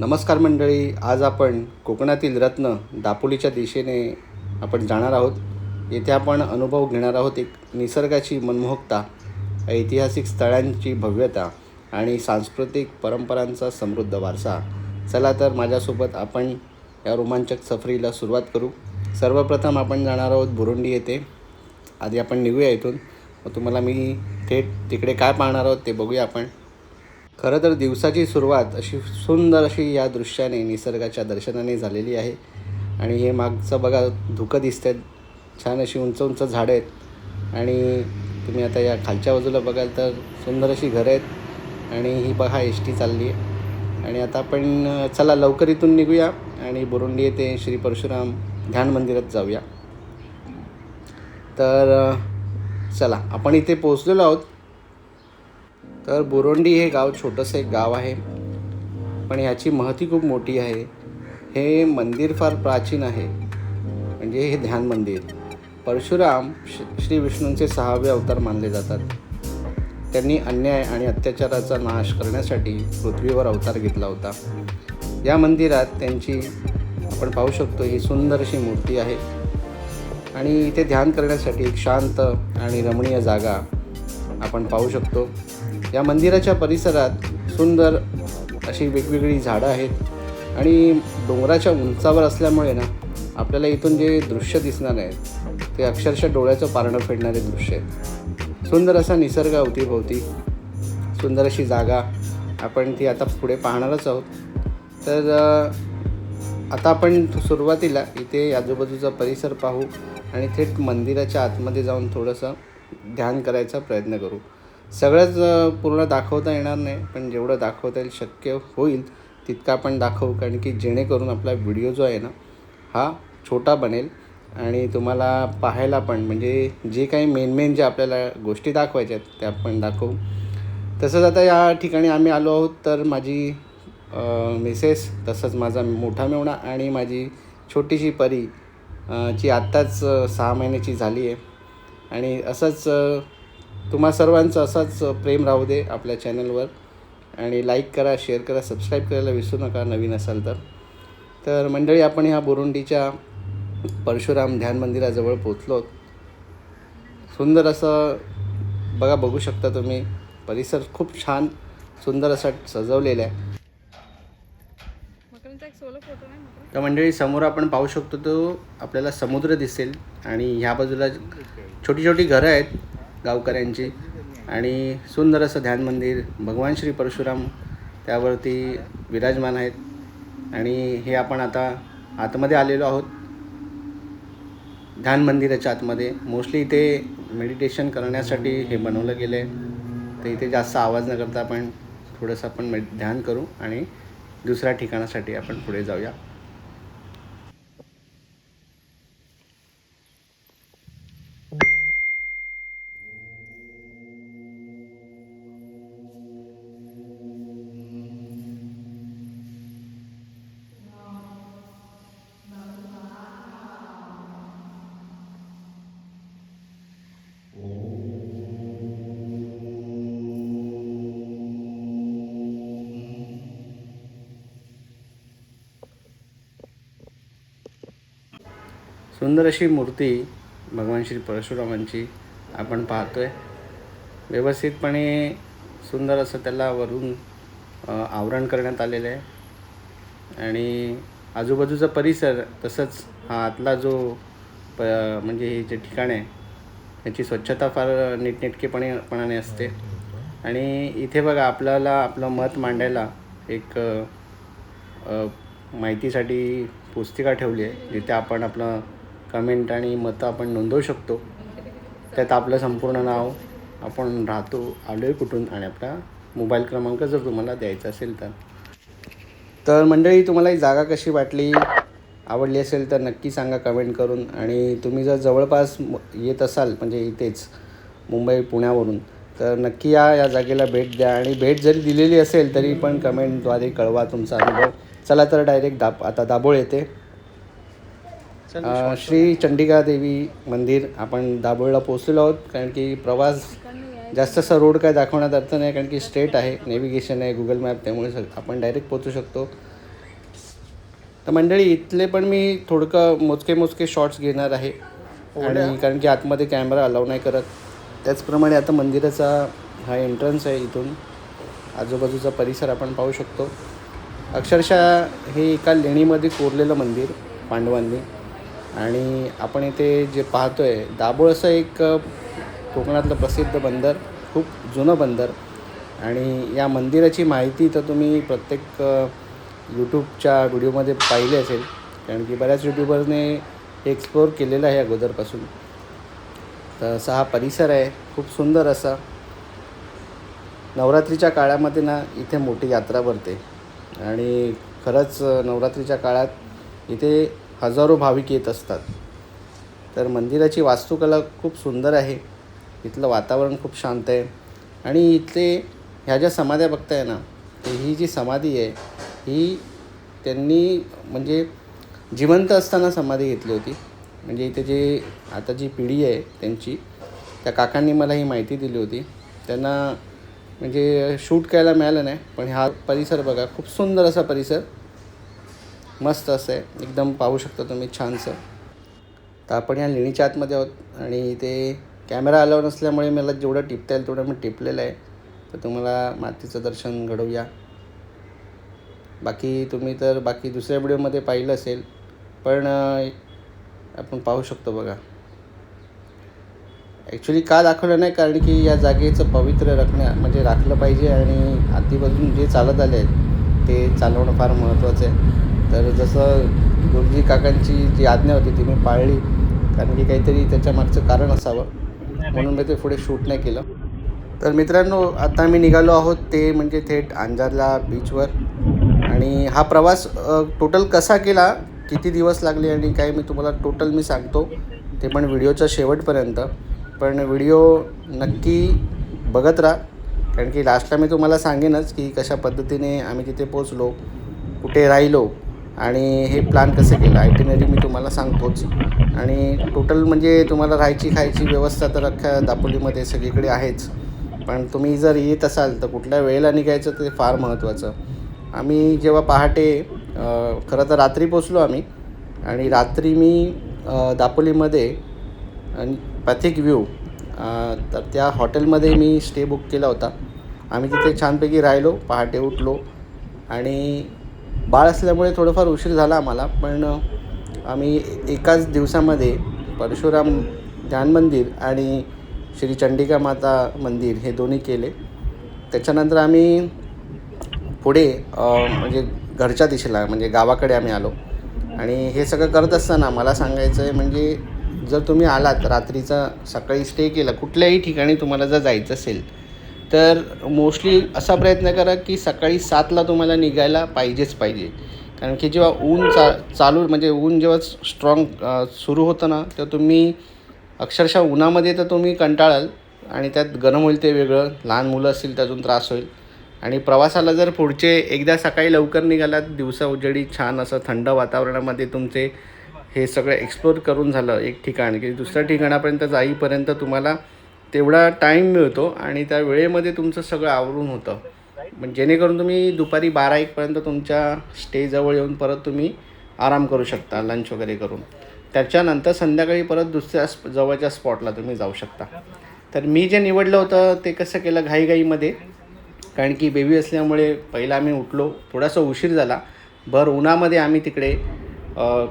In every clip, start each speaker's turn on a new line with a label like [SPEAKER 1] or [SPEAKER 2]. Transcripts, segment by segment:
[SPEAKER 1] नमस्कार मंडळी आज आपण कोकणातील रत्न दापोलीच्या दिशेने आपण जाणार आहोत. येथे आपण अनुभव घेणार आहोत एक निसर्गाची मनमोहकता ऐतिहासिक स्थळांची भव्यता आणि सांस्कृतिक परंपरांचा समृद्ध वारसा. चला तर माझ्यासोबत आपण या रोमांचक सफरीला सुरुवात करू. सर्वप्रथम आपण जाणार आहोत बुरुंडी येथे. आधी आपण निघूया इथून. मग तुम्हाला मी थेट तिकडे काय पाहणार आहोत ते बघूया आपण. खरं तर दिवसाची सुरुवात अशी सुंदर अशी या दृश्याने निसर्गाच्या दर्शनाने झालेली आहे. आणि हे मागचं बघा धुकं दिसत आहेत छान अशी उंच उंच झाडं आहेत. आणि तुम्ही आता या खालच्या बाजूला बघाल तर सुंदर अशी घरं आहेत. आणि ही बघा एस टी चालली आहे. आणि आता आपण चला लवकर इथून निघूया आणि बुरुंडी येथे श्री परशुराम ध्यान मंदिरात जाऊया. तर चला आपण इथे पोहोचलेलो आहोत. तर बोरोंडी हे गाव छोटंसं एक गाव आहे. पण ह्याची महती खूप मोठी आहे. हे मंदिर फार प्राचीन आहे. म्हणजे हे ध्यान मंदिर. परशुराम श- श्री विष्णूंचे सहावे अवतार मानले जातात. त्यांनी अन्याय आणि अत्याचाराचा नाश करण्यासाठी पृथ्वीवर अवतार घेतला होता. या मंदिरात त्यांची आपण पाहू शकतो ही सुंदर अशी मूर्ती आहे. आणि इथे ध्यान करण्यासाठी एक शांत आणि रमणीय जागा आपण पाहू शकतो. या मंदिराच्या परिसरात सुंदर अशी वेगवेगळी झाडं आहेत. आणि डोंगराच्या उंचावर असल्यामुळे ना आपल्याला इथून जे दृश्य दिसणार आहे ते अक्षरशः डोळ्याचं पारणं फेडणारे दृश्य आहेत. सुंदर असा निसर्ग अवतीभोवती सुंदर अशी जागा आपण ती आता पुढे पाहणारच आहोत. तर आता आपण सुरुवातीला इथे आजूबाजूचा परिसर पाहू आणि थेट मंदिराच्या आतमध्ये जाऊन थोडंसं ध्यान करायचा प्रयत्न करू. सगळंच पूर्ण दाखवता येणार नाही पण जेवढं दाखवता येईल शक्य होईल तितका आपण दाखवू कारण की जेणेकरून आपला व्हिडिओ जो आहे ना हा छोटा बनेल. आणि तुम्हाला पाहायला पण म्हणजे जे काही मेन मेन जे आपल्याला गोष्टी दाखवायच्या आहेत त्या आपण दाखवू. तसंच आता या ठिकाणी आम्ही आलो आहोत तर माझी मिसेस तसंच माझा मोठा मेवणा आणि माझी छोटीशी परी जी ची आत्ताच सहा महिन्याची झाली आहे. आणि असंच तुम्हा सर्वांचं असंच प्रेम राहू दे आपल्या चॅनलवर. आणि लाईक करा शेअर करा सबस्क्राईब करायला विसरू नका नवीन असाल तर. तर मंडळी आपण ह्या बोरुंडीच्या परशुराम ध्यान मंदिराजवळ पोचलो सुंदर असं बघा बघू शकता तुम्ही. परिसर खूप छान सुंदर असा सजवलेला आहे. तर मंडळी समोर आपण पाहू शकतो तो आपल्याला समुद्र दिसेल. आणि ह्या बाजूला छोटी छोटी घरं आहेत. गावकऱ्यांची. आणि सुंदर असं ध्यान मंदिर भगवान श्री परशुराम त्यावरती विराजमान आहेत. आणि हे आपण आता आतमध्ये आलेलो आहोत. ध्यान मंदिराच्या आतमध्ये. मोस्टली इथे मेडिटेशन करण्यासाठी हे बनवलं गेलं आहे तर इथे जास्त आवाज न करता आपण थोडंसं आपण मेड ध्यान करू आणि दुसऱ्या ठिकाणासाठी आपण पुढे जाऊया. सुंदर अशी मूर्ती भगवान श्री परशुरामांची आपण पाहतो आहे व्यवस्थितपणे सुंदर असं त्याला वरून आवरण करण्यात आलेलं आहे. आणि आजूबाजूचा परिसर तसंच हा आतला जो प म्हणजे हे जे ठिकाण आहे त्याची स्वच्छता फार नीटनेटकेपणे पणाने असते. आणि इथे बघा आपल्याला आपलं मत मांडायला एक माहितीसाठी पुस्तिका ठेवली आहे जिथे आपण आपलं कमेंट आणि मतं आपण नोंदवू शकतो. त्यात आपलं संपूर्ण नाव आपण राहतो आलो आहे कुठून आणि आपला मोबाईल क्रमांक जर तुम्हाला द्यायचा असेल तर. तर मंडळी तुम्हाला ही जागा कशी वाटली? आवडली असेल तर नक्की सांगा कमेंट करून. आणि तुम्ही जर जवळपास म- येत असाल म्हणजे इथेच मुंबई पुण्यावरून तर नक्की या या जागेला भेट द्या. आणि भेट जरी दिलेली असेल तरी पण कमेंटद्वारे कळवा तुमचा अनुभव. चला तर डायरेक्ट दाब आता दाभोळ येते. अ, श्री चंडिका देवी मंदिर आपण दाभोळला पोचलेलो आहोत कारण की प्रवास जास्त असा रोड काय दाखवण्यात अर्थ नाही कारण की स्ट्रेट आहे नेव्हिगेशन आहे गुगल मॅप त्यामुळे सग- आपण डायरेक्ट पोचू शकतो. तर मंडळी इथले पण मी थोडकं मोजके मोजके शॉर्ट्स घेणार आहे. आणि कारण की आतमध्ये कॅमेरा अलाव नाही करत. त्याचप्रमाणे आता मंदिराचा हा एंट्रन्स आहे इथून. आजूबाजूचा परिसर आपण पाहू शकतो. अक्षरशः हे एका लेणीमध्ये कोरलेलं मंदिर पांडवांनी. आणि आपण इथे जे पाहतो आहे दाभोळ असं एक कोकणातलं प्रसिद्ध बंदर खूप जुनं बंदर. आणि या मंदिराची माहिती तर तुम्ही प्रत्येक यूट्यूबच्या व्हिडिओमध्ये पाहिली असेल. कारण की बऱ्याच यूट्यूबरने हे एक्सप्लोअर केलेलं आहे अगोदरपासून. तर असा हा परिसर आहे खूप सुंदर असा. नवरात्रीच्या काळामध्ये ना इथे मोठी यात्रा भरते. आणि खरंच नवरात्रीच्या काळात इथे हजारो भाविक येत असतात. तर मंदिराची वास्तुकला खूप सुंदर आहे. इथलं वातावरण खूप शांत आहे. आणि इथले ह्या ज्या समाध्या बघताय ना ही जी समाधी आहे ही त्यांनी म्हणजे जिवंत असताना समाधी घेतली होती. म्हणजे इथे जे आता जी पिढी आहे त्यांची त्या काकांनी मला ही माहिती दिली होती. त्यांना म्हणजे शूट करायला मिळालं नाही पण हा परिसर बघा खूप सुंदर असा परिसर. मस्त असं आहे. एकदम पाहू शकता तुम्ही छानसं. तर आपण या लेणीच्या आतमध्ये आहोत आणि ते कॅमेरा अलाव नसल्यामुळे मला जेवढं टिपता येईल तेवढं मी टिपलेलं आहे. तर तुम्हाला मातीचं दर्शन घडवूया. बाकी तुम्ही तर बाकी दुसऱ्या व्हिडिओमध्ये पाहिलं असेल पण आपण पाहू शकतो बघा. ॲक्च्युली का दाखवलं नाही कारण की या जागेचं पवित्र राखण्या म्हणजे राखलं पाहिजे आणि आधीपासून जे चालत आले आहेत ते चालवणं फार महत्त्वाचं आहे. तर जसं गुरुजी काकांची जी आज्ञा होती ती मी पाळली. कारण की काहीतरी त्याच्या मागचं कारण असावं. म्हणून मी ते पुढे शूट नाही केलं. तर मित्रांनो आता मी निघालो आहोत ते म्हणजे थेट अंजारला बीचवर आणि हा प्रवास टोटल कसा केला? किती दिवस लागले आणि काय मी तुम्हाला टोटल मी सांगतो. ते पण व्हिडिओच्या शेवटपर्यंत. पण व्हिडिओ नक्की बघत राहा. कारण की लास्टला मी तुम्हाला सांगेनच की कशा पद्धतीने आम्ही तिथे पोचलो कुठे राहिलो आणि हे प्लॅन कसं केलं? आयटिनरी मी तुम्हाला सांगतोच. आणि टोटल म्हणजे तुम्हाला राहायची खायची व्यवस्था तर अख्ख्या दापोलीमध्ये सगळीकडे आहेच. पण तुम्ही जर येत असाल तर कुठल्या वेळेला निघायचं ते फार महत्त्वाचं आम्ही जेव्हा पहाटे खरं तर रात्री पोचलो आम्ही. आणि रात्री मी दापोलीमध्ये आणि पॅथिक व्ह्यू तर त्या हॉटेलमध्ये मी स्टे बुक केला होता. आम्ही तिथे छानपैकी राहिलो पहाटे उठलो. आणि बाळ असल्यामुळे थोडंफार उशीर झाला आम्हाला पण आम्ही एकाच दिवसामध्ये परशुराम ध्यान मंदिर आणि श्री चंडिका माता मंदिर हे दोन्ही केले. त्याच्यानंतर आम्ही पुढे म्हणजे घरच्या दिशेला म्हणजे गावाकडे आम्ही आलो. आणि हे सगळं करत असताना मला सांगायचं आहे म्हणजे जर तुम्ही आलात रात्रीचा सकाळी स्टे केला कुठल्याही ठिकाणी तुम्हाला जर जायचं असेल तर मोस्टली असा प्रयत्न करा की सकाळी सातला तुम्हाला निघायला पाहिजेच पाहिजे. कारण की जेव्हा ऊन चा चालू म्हणजे ऊन जेव्हा स्ट्रॉंग सुरू होतं ना तेव्हा तुम्ही अक्षरशः उन्हामध्ये तर तुम्ही कंटाळाल आणि त्यात गरम होईल ते वेगळं लहान मुलं असतील तर अजून त्रास होईल. आणि प्रवासाला जर पुढचे एकदा सकाळी लवकर निघालात दिवसा उजेडी छान असं थंड वातावरणामध्ये तुमचे हे सगळं एक्सप्लोर करून झालं एक ठिकाण की दुसऱ्या ठिकाणापर्यंत जाईपर्यंत तुम्हाला तेवढा टाईम मिळतो आणि त्या वेळेमध्ये तुमचं सगळं आवरून होतं. पण जेणेकरून तुम्ही दुपारी बारा एकपर्यंत तुमच्या स्टेजवळ येऊन परत तुम्ही आराम करू शकता लंच वगैरे करून. त्याच्यानंतर संध्याकाळी परत दुसऱ्या स्प- जवळच्या स्पॉटला तुम्ही जाऊ शकता. तर मी जे निवडलं होतं ते कसं केलं घाईघाईमध्ये? कारण की बेबी असल्यामुळे पहिला आम्ही उठलो थोडासा उशीर झाला. भर उन्हामध्ये आम्ही तिकडे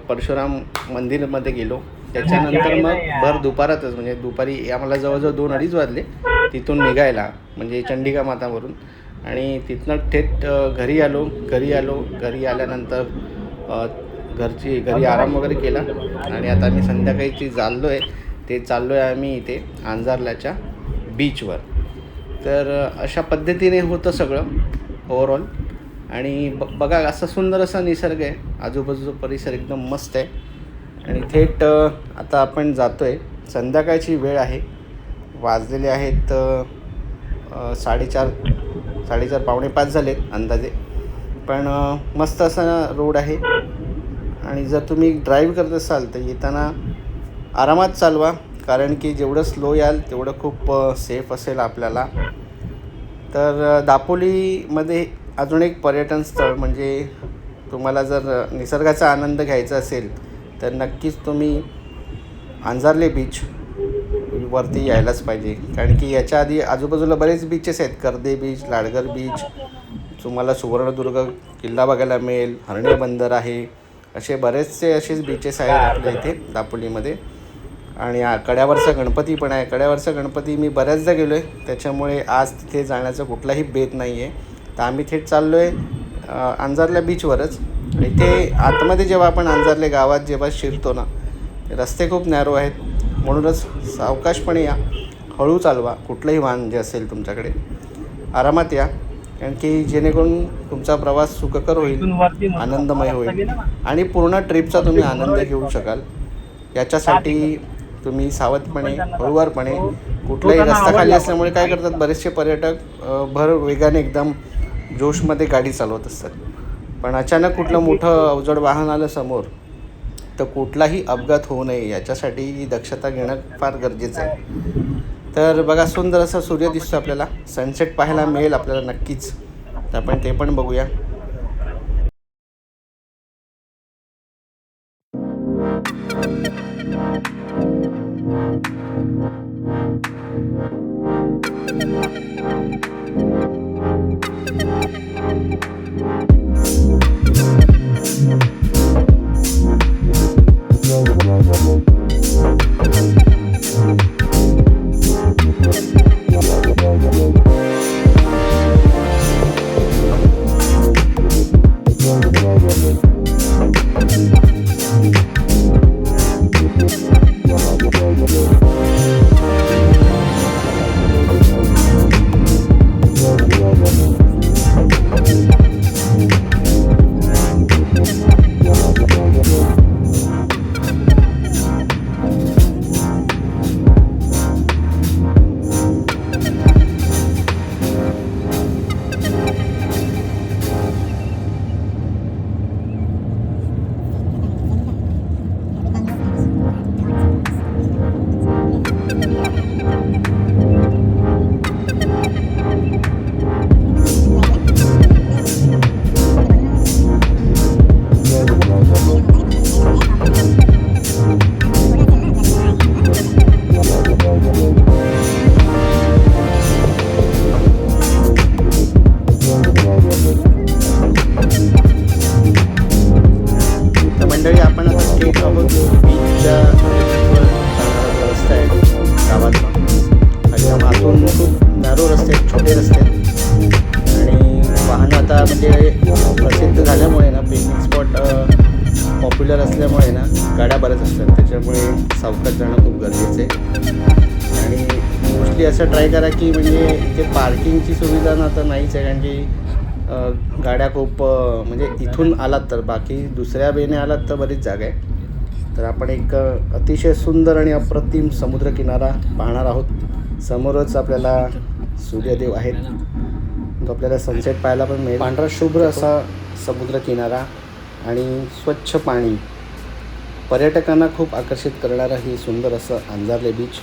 [SPEAKER 1] परशुराम मंदिरमध्ये गेलो. त्याच्यानंतर मग भर दुपारातच म्हणजे दुपारी आम्हाला जवळजवळ दोन अडीच वाजले तिथून निघायला म्हणजे चंडिका मातावरून. आणि तिथनं थेट घरी आलो घरी आलो घरी आल्यानंतर घरची घरी आराम वगैरे केला. आणि आता आम्ही संध्याकाळीची चाललो आहे ते चाललो आहे आम्ही इथे आंजारल्याच्या बीचवर तर अशा पद्धतीने होतं सगळं ओव्हरऑल आणि ब बघा असा सुंदर असा निसर्ग आहे. आजूबाजूचा परिसर एकदम मस्त आहे. आणि थेट आता आपण जातो आहे संध्याकाळची वेळ आहे. वाजलेले आहेत साडेचार साडेचार पावणे पाच झालेत अंदाजे. पण मस्त असा रोड आहे. आणि जर तुम्ही ड्राईव्ह करत असाल तर येताना आरामात चालवा. कारण की जेवढं स्लो याल तेवढं खूप सेफ असेल आपल्याला. तर दापोलीमध्ये अजून एक पर्यटन स्थळ म्हणजे तुम्हाला जर निसर्गाचा आनंद घ्यायचा असेल तर नक्कीच तुम्ही अंजारले बीच वरती यायलाच पाहिजे. कारण की याच्या आधी आजूबाजूला बरेच बीचेस आहेत. कर्दे बीच लाडगर बीच तुम्हाला सुवर्णदुर्ग किल्ला बघायला मिळेल हरणे बंदर आहे. असे बरेचसे असेच बीचेस आहेत आपल्या इथे दापोलीमध्ये. आणि कड्यावरचा गणपती पण आहे. कड्यावरचा गणपती मी बऱ्याचदा गेलो आहे त्याच्यामुळे आज तिथे जाण्याचा कुठलाही बेत नाही आहे तर आम्ही थेट चाललो आहे अंजारल्या बीचवरच इथे आतमध्ये जेव्हा आपण अंजारले गावात जेव्हा शिरतो ना रस्ते खूप नॅरो आहेत. म्हणूनच सावकाशपणे या. हळू चालवा. कुठलंही वाहन जे असेल तुमच्याकडे आरामात या. कारण की जेणेकरून तुमचा प्रवास सुखकर होईल आनंदमय होईल. आणि पूर्ण ट्रिपचा तुम्ही आनंद घेऊ शकाल. याच्यासाठी तुम्ही सावधपणे हळुवारपणे कुठलाही रस्ता खाली असल्यामुळे काय करतात बरेचसे पर्यटक भर वेगाने एकदम जोशमध्ये गाडी चालवत असतात. पण अचानक कुठलं मोठं अवजड वाहन आलं समोर तर कुठलाही अपघात होऊ नये याच्यासाठी ही दक्षता घेणं फार गरजेचं आहे. तर बघा सुंदर असा सूर्य दिसतो आपल्याला. सनसेट पाहायला मिळेल आपल्याला नक्कीच. तर आपण ते पण बघूया. म्हणजे इथे पार्किंगची सुविधा ना तर नाहीच आहे कारण की गाड्या खूप म्हणजे इथून आलात तर बाकी दुसऱ्या बेने आलात तर बरीच जागा आहे. तर आपण एक अतिशय सुंदर आणि अप्रतिम समुद्रकिनारा पाहणार आहोत. समोरच आपल्याला सूर्यदेव आहेत. तो आपल्याला सनसेट पाहायला पण मिळेल. पांढरा शुभ्र असा समुद्रकिनारा आणि स्वच्छ पाणी. पर्यटकांना खूप आकर्षित करणारं हे सुंदर असं अंजारले बीच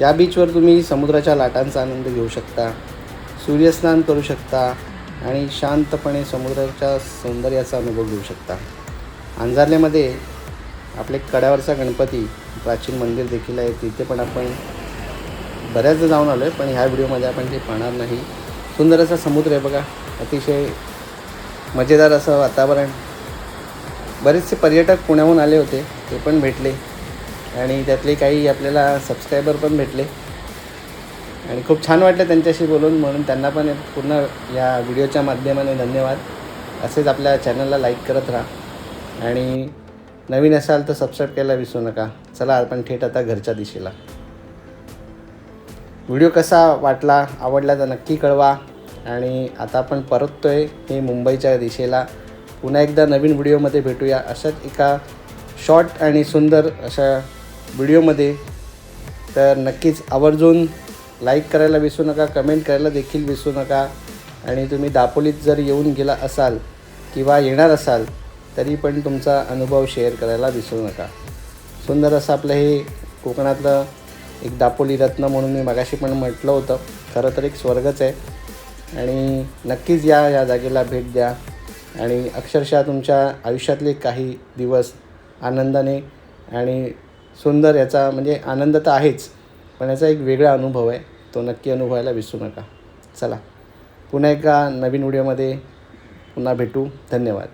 [SPEAKER 1] या बीचवर तुम्ही समुद्राच्या लाटांचा आनंद घेऊ शकता सूर्यस्नान करू शकता आणि शांतपणे समुद्राच्या सौंदर्याचा अनुभव घेऊ शकता. अंजारलेमध्ये आपले कड्यावरचा गणपती प्राचीन मंदिर देखील आहे. तिथे पण आपण बऱ्याचदा जाऊन आलो आहे पण ह्या व्हिडिओमध्ये आपण ते पाहणार नाही. सुंदर असा समुद्र आहे बघा. अतिशय मजेदार असं वातावरण. बरेचसे पर्यटक पुण्याहून आले होते ते पण भेटले. आणि त्यातले काही आपल्याला सबस्क्रायबर पण भेटले. आणि खूप छान वाटलं त्यांच्याशी बोलून म्हणून त्यांना पण पूर्ण या व्हिडिओच्या माध्यमाने धन्यवाद. असेच आपल्या चॅनलला लाईक करत राहा. आणि नवीन असाल तर सबस्क्राईब करायला विसरू नका. चला आपण थेट आता घरच्या दिशेला. व्हिडिओ कसा वाटला आवडला तर नक्की कळवा. आणि आता आपण आहे हे मुंबईच्या दिशेला. पुन्हा एकदा नवीन व्हिडिओमध्ये भेटूया. अशाच एका शॉर्ट आणि सुंदर अशा व्हिडिओमध्ये तर नक्कीच आवर्जून लाईक करायला विसरू नका कमेंट करायला देखील विसरू नका. आणि तुम्ही दापोलीत जर येऊन गेला असाल किंवा येणार असाल तरी पण तुमचा अनुभव शेअर करायला विसरू नका. सुंदर असं आपलं हे कोकणातलं एक दापोली रत्न म्हणून मी मगाशी पण म्हटलं होतं. खरं तर एक स्वर्गच आहे. आणि नक्कीच या या जागेला भेट द्या. आणि अक्षरशः तुमच्या आयुष्यातले काही दिवस आनंदाने आणि सुंदर याचा म्हणजे आनंद तर आहेच पण याचा एक वेगळा अनुभव आहे. तो नक्की अनुभवायला विसरू नका. चला पुन्हा एका नवीन व्हिडिओमध्ये पुन्हा भेटू. धन्यवाद.